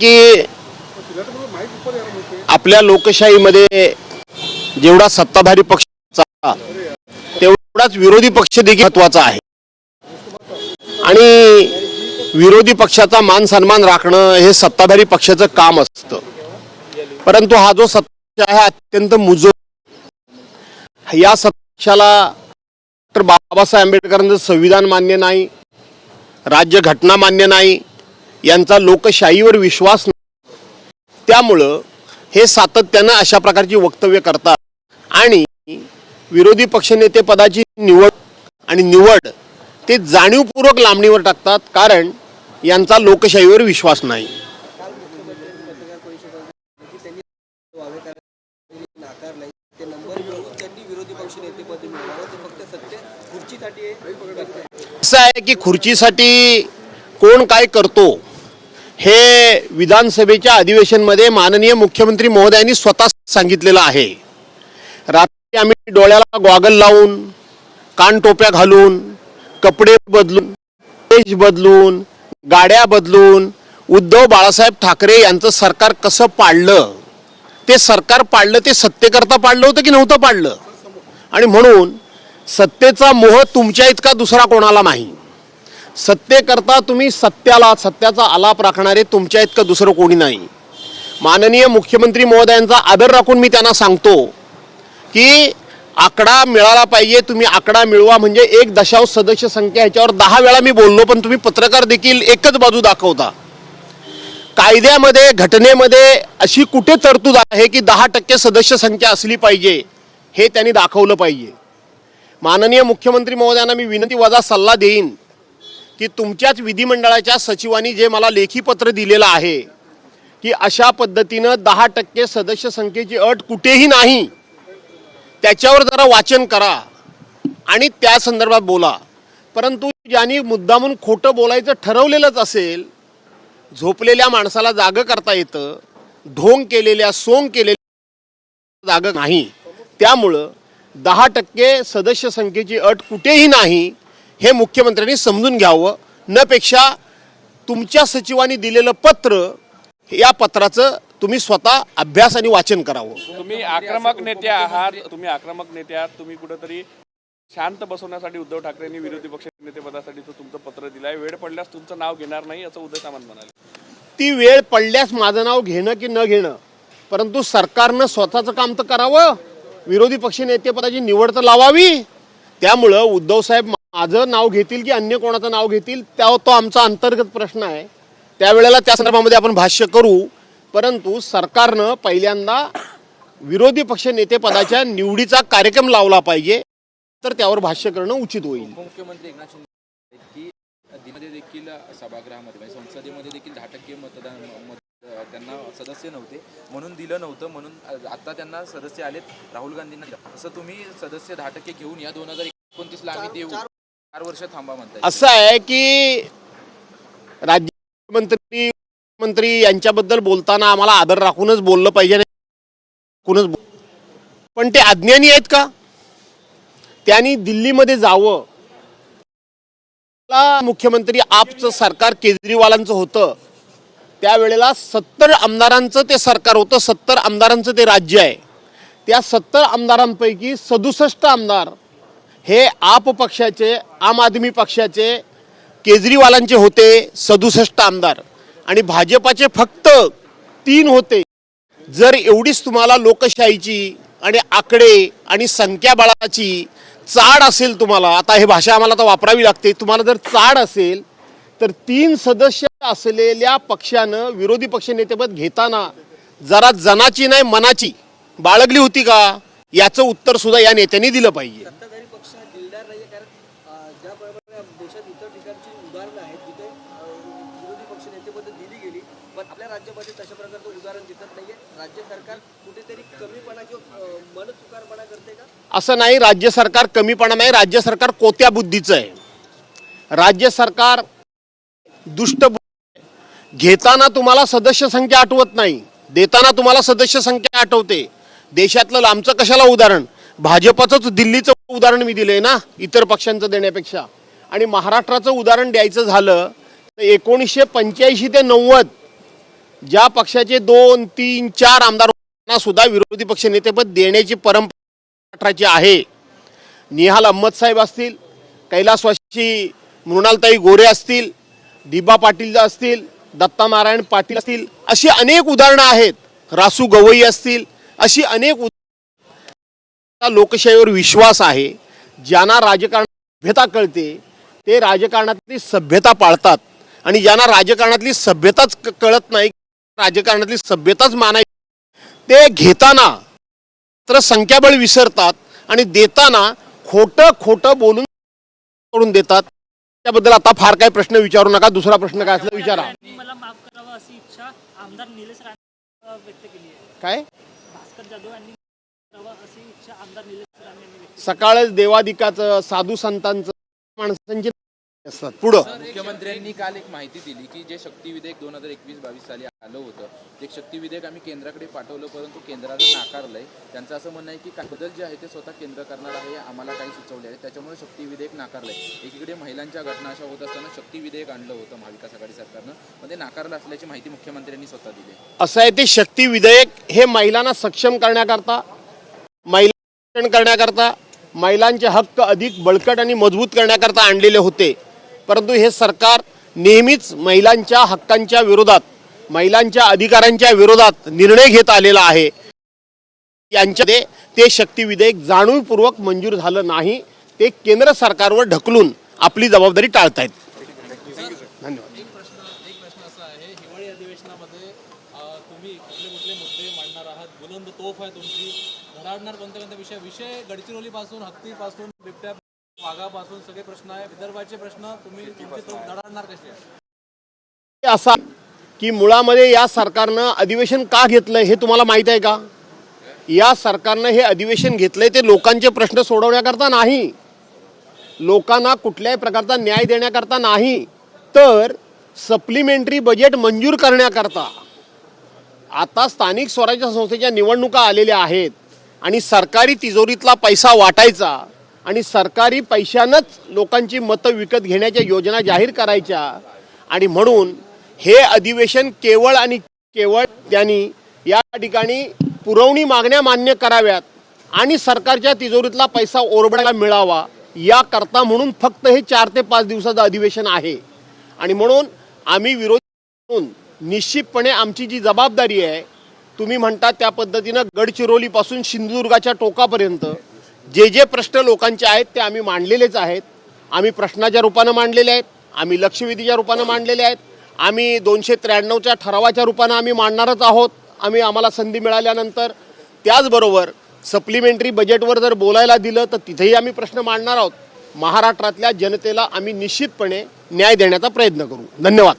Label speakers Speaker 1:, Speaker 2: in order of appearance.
Speaker 1: की आपल्या लोकशाहीमध्ये जेवढा सत्ताधारी पक्षाचा तेवढाच विरोधी पक्ष देखील महत्त्वाचा आहे. आणि विरोधी पक्षाचा मान सन्मान राखणं हे सत्ताधारी पक्षाचं काम असतं. परंतु हा जो सत्ता आहे अत्यंत मुजो या सत्ताला डॉक्टर बाबासाहेब आंबेडकरांचं संविधान मान्य नाही राज्यघटना मान्य नाही यांचा लोकशाहीवर विश्वास नाही त्यामुळं हे सातत्यानं अशा प्रकारची वक्तव्य करतात. आणि विरोधी पक्षनेते पदाची निवड आणि निवड ते जाणीवपूर्वक लांबणीवर टाकतात कारण यांचा लोकशाहीवर विश्वास नाही. असं आहे की खुर्चीसाठी कोण काय करतो हे विधानसभेच्या अधिवेशनमध्ये माननीय मुख्यमंत्री महोदयांनी स्वतः सांगितलेलं आहे. रात्री आम्ही डोळ्याला गॉगल लावून कानटोप्या घालून कपडे बदलून देश बदलून गाड्या बदलून उद्धव बाळासाहेब ठाकरे यांचं सरकार कसं पाडलं? ते सरकार पाडलं ते सत्तेकरता पाडलं होतं की नव्हतं पाडलं? आणि म्हणून सत्तेचा मोह तुमच्या इतका दुसरा कोणाला नाही. सत्तेकरता तुम्ही सत्याला सत्याचा आलाप राखणारे तुमच्या इतकं दुसरं कोणी नाही. माननीय मुख्यमंत्री महोदयांचा आदर राखून मी त्यांना सांगतो की आकडा मिळाला पाहिजे तुम्ही आकडा मिळवा म्हणजे एक दशांश सदस्य संख्या ह्याच्यावर दहा वेळा मी बोललो पण तुम्ही पत्रकार देखील एकच बाजू दाखवता. कायद्यामध्ये घटनेमध्ये अशी कुठे तरतूद आहे की दहा टक्के सदस्य संख्या असली पाहिजे हे त्यांनी दाखवलं पाहिजे. माननीय मुख्यमंत्री महोदयांना मी विनंती वजा सल्ला देईन. की तुमच्याच विधिमंडळाच्या सचिवांनी जे मला लेखी पत्र दिलेलं आहे की अशा पद्धतीनं दहा टक्के सदस्य संख्येची अट कुठेही नाही त्याच्यावर जरा वाचन करा आणि त्या संदर्भात बोला. परंतु ज्यांनी मुद्दामून खोटं बोलायचं ठरवलेलंच असेल झोपलेल्या माणसाला जागं करता येतं ढोंग केलेल्या सोंग केलेल्या जागं नाही. त्यामुळं दहा टक्के सदस्य संख्येची अट कुठेही नाही हे मुख्यमंत्र्यांनी समजून घ्यावं. न पेक्षा तुमच्या सचिवांनी दिलेलं पत्र या पत्राचं तुम्ही स्वतः अभ्यास आणि वाचन करावं.
Speaker 2: तुम्ही आक्रमक नेते आहात तुम्ही आक्रमक नेते आहात तुम्ही कुठेतरी शांत बसवण्यासाठी उद्धव ठाकरेंनी विरोधी पक्ष नेतेपदासाठीचं तुमचं पत्र दिलंय. वेळ पडल्यास तुमचं नाव घेणार नाही असं उद्धव सामंत म्हणाले.
Speaker 1: ती वेळ पडल्यास माझं नाव घेणं की न घेणं? परंतु सरकारनं स्वतःचं काम तर करावं. विरोधी पक्ष नेतेपदाची निवड तर लावावी. त्यामुळं उद्धवसाहेब माझं नाव घेतील की अन्य कोणाचं नाव घेतील त्या तो आमचा अंतर्गत प्रश्न आहे. त्यावेळेला त्या संदर्भामध्ये आपण भाष्य करू. परंतु सरकारनं पहिल्यांदा विरोधी पक्ष नेतेपदाच्या निवडीचा कार्यक्रम लावला पाहिजे तर त्यावर भाष्य करणं उचित होईल.
Speaker 3: एकनाथ शिंदे देखील सभागृहामध्ये म्हणजे संसदेमध्ये देखील दहा टक्के मतदान त्यांना सदस्य नव्हते. म्हणून दिलं नव्हतं म्हणून आता त्यांना सदस्य आलेत. राहुल गांधींना असं तुम्ही सदस्य दहा टक्के घेऊन या दोन हजार एकोणतीसला आम्ही देऊ चार वर्ष थांबा
Speaker 1: असं आहे की राज्यमंत्री मंत्री यांच्याबद्दल बोलताना आम्हाला आदर राखूनच बोललं पाहिजे नाही राखूनच बोल- पण ते अज्ञानी आहेत का? त्यांनी दिल्लीमध्ये जावं. मुख्यमंत्री आपचं सरकार केजरीवालांचं होतं. त्यावेळेला सत्तर आमदारांचं ते सरकार होतं सत्तर आमदारांचं ते राज्य आहे. त्या सत्तर आमदारांपैकी सदुसष्ट आमदार हे आप पक्षाचे आम आदमी पक्षाचे केजरीवालांचे होते सदुसष्ट आमदार. आणि भाजपाचे फक्त तीन होते. जर एवढीच तुम्हाला लोकशाहीची आणि आकडे आणि संख्याबळाची चाड असेल तुम्हाला आता हे भाषा आम्हाला तर वापरावी लागते तुम्हाला जर चाड असेल तर तीन सदस्य असलेल्या पक्षानं विरोधी पक्षनेतेपद घेताना जरा जनाची नाही मनाची. बाळगली होती का? याचं उत्तर सुद्धा या नेत्यांनी दिलं पाहिजे
Speaker 4: सत्ताधारी पक्ष हा दिलदार नाही कारण अं, ज्याप्रमाणे देशात इतर ठिकाणची उदाहरणं आहेत जिथे अं, विरोधी दिली गेली पण आपल्या राज्यामध्ये तशा प्रकारचं उदाहरण दिसत नाहीये. राज्य सरकार कुठेतरी कमीपणा किंवा अं, मनचुकारपणा करते का?
Speaker 1: असं नाही राज्य सरकार कमीपणा नाही राज्य सरकार कोत्या बुद्धीचं आहे. राज्य सरकार दुष्ट घेताना तुम्हाला सदस्य संख्या आठवत नाही. देताना तुम्हाला सदस्य संख्या आठवते. देशातलं लांबचं कशाला उदाहरण? भाजपचंच दिल्लीचं उदाहरण मी दिलं आहे ना इतर पक्षांचं देण्यापेक्षा. आणि महाराष्ट्राचं उदाहरण द्यायचं झालं तर एकोणीसशे पंच्याऐंशी ते नव्वद ज्या पक्षाचे दोन तीन चार आमदार सुद्धा विरोधी पक्ष नेतेपद देण्याची परंपरा महाराष्ट्राची आहे. निहाल अहमद साहेब असतील कैलासवासी मृणालताई गोरे असतील दिबा पाटील असतील दत्ता नारायण पाटील असतील अशी अनेक उदाहरणं आहेत. रासू गवई असतील अशी अनेक उदाहरणं लोकशाहीवर विश्वास आहे. ज्यांना राजकारण सभ्यता कळते ते राजकारणातली सभ्यता पाळतात. आणि ज्यांना राजकारणातली सभ्यताच कळत नाही राजकारणातली सभ्यताच मानायची ते घेताना तर संख्याबळ विसरतात आणि देताना खोटं खोटं बोलून करून देतात. त्याबद्दल आता फार काही प्रश्न विचारू नका. दुसरा प्रश्न काय असला विचारा.
Speaker 5: यांनी मला माफ करावं अशी इच्छा आमदार निलेश राणे व्यक्त केली आहे.
Speaker 1: काय? सकाळच देवादिकाचं साधू संतांचं माणसांची असतात पुढं.
Speaker 3: मुख्यमंत्र्यांनी काल एक माहिती दिली की जे शक्ती विधेयक दोन हजार एकवीस बावीस साली आलं होतं ते शक्ती विधेयक आम्ही केंद्राकडे पाठवलं परंतु केंद्रानं नाकारलंय त्यांचं असं म्हणणं आहे की काही बदल जे आहे ते स्वतः केंद्र करणार आहे आम्हाला काही सुचवले आहे त्याच्यामुळे शक्ती विधेयक नाकारलंय. एकीकडे महिलांच्या घटना अशा होत असताना शक्ती विधेयक आणलं होतं महाविकास आघाडी सरकारनं पण ते नाकारलं असल्याची माहिती मुख्यमंत्र्यांनी स्वतः दिली
Speaker 1: असं आहे ते शक्ती विधेयक हे महिलांना सक्षम करण्याकरता महिला करण्याकरता महिलांचे हक्क अधिक बळकट आणि मजबूत करण्याकरता आणलेले होते. परंतु हे सरकार नेहमीच महिलांच्या हक्कांच्या विरोधात महिलांच्या अधिकारांच्या विरोधात निर्णय घेत आलेला आहे. यांच्यामध्ये ते शक्ती विधेयक जाणीवपूर्वक मंजूर झालं नाही ते केंद्र सरकारवर ढकलून आपली जबाबदारी टाळतायत. धन्यवाद.
Speaker 6: बुलंद तोफ आहे तुमची. कोणत्या कोणत्या विषय विषय गडचिरोलीपासून हत्तीपासून बिबट्या वाघापासून सगळे प्रश्न आहे. विदर्भाचे प्रश्न तुम्ही कसे
Speaker 1: असा की मुळामध्ये या सरकारनं अधिवेशन का घेतलंय हे तुम्हाला माहीत आहे का? या सरकारनं हे अधिवेशन घेतलंय ते लोकांचे प्रश्न सोडवण्याकरता नाही. लोकांना कुठल्याही प्रकारचा न्याय देण्याकरता नाही. तर सप्लिमेंटरी बजेट मंजूर करण्याकरता आता स्थानिक स्वराज्य संस्थेच्या निवडणुका आलेल्या आहेत आणि सरकारी तिजोरीतला पैसा वाटायचा. आणि सरकारी पैशानंच लोकांची मतं विकत घेण्याच्या योजना जाहीर करायच्या. आणि म्हणून हे अधिवेशन केवळ आणि केवळ त्यांनी या ठिकाणी पुरवणी मागण्या मान्य कराव्यात आणि सरकारच्या तिजोरीतला पैसा ओरबडायला मिळावा याकरता म्हणून फक्त हे चार ते पाच दिवसाचं अधिवेशन आहे. आणि म्हणून आम्ही विरोध निश्चितपणे आमची जी जबाबदारी आहे तुम्ही म्हणता त्या पद्धतीनं गडचिरोलीपासून सिंधुदुर्गाच्या टोकापर्यंत जे जे प्रश्न लोकांचे आहेत ते आम्ही मांडलेलेच आहेत. आम्ही प्रश्नाच्या रूपानं मांडलेले आहेत. आम्ही लक्षवेधीच्या रूपानं मांडलेले आहेत. आम्ही दोनशे त्र्याण्णवच्या ठरावाच्या रूपानं आम्ही मांडणारच आहोत. आम्ही आम्हाला संधी मिळाल्यानंतर त्याचबरोबर सप्लिमेंटरी बजेटवर जर बोलायला दिलं तर तिथेही आम्ही प्रश्न मांडणार आहोत. महाराष्ट्रातल्या जनतेला आम्ही निश्चितपणे न्याय देण्याचा प्रयत्न करू. धन्यवाद.